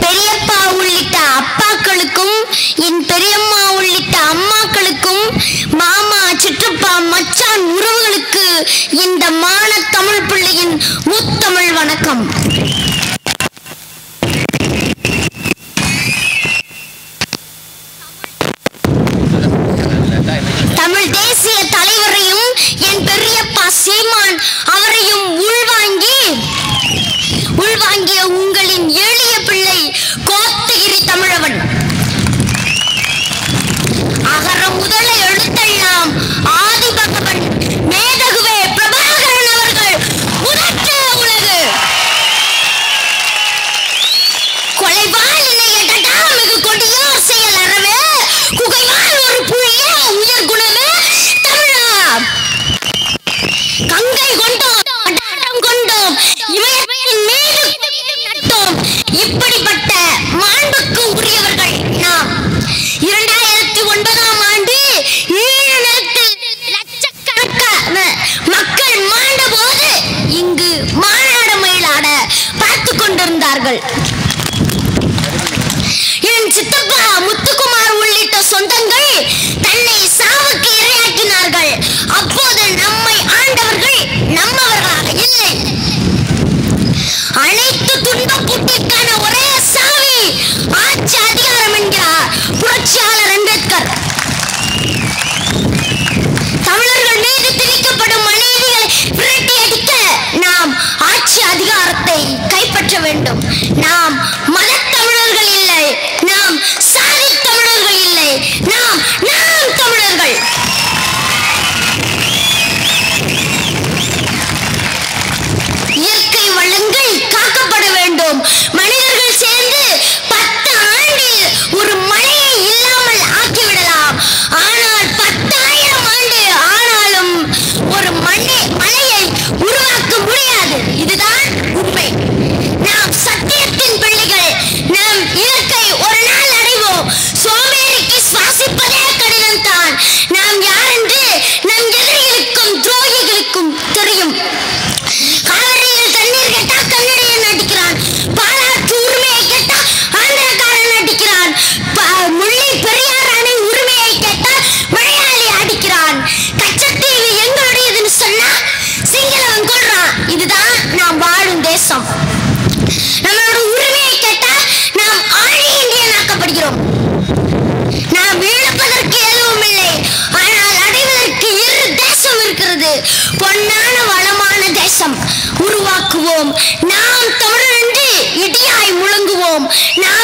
பெரியப்பா உள்ளிட்ட அப்பாக்களுக்கும் என் பெரியம்மா உள்ளிட்ட அம்மாக்களுக்கும் மாமா சிற்றப்பா மச்சான் உறவுகளுக்கு இந்த மான தமிழ் பிள்ளையின் முத்தமிழ் வணக்கம். night. ஒரு மண்ணை மலையை உரு நாம் ஆழி இந்தியன் ஆனால் அடைவதற்கு தேசம் இருக்கிறது. பொன்னான வளமான தேசம். உருவாக்குவோம். நாம் தமிழ் என்று இடியாய் முழங்குவோம். நாம்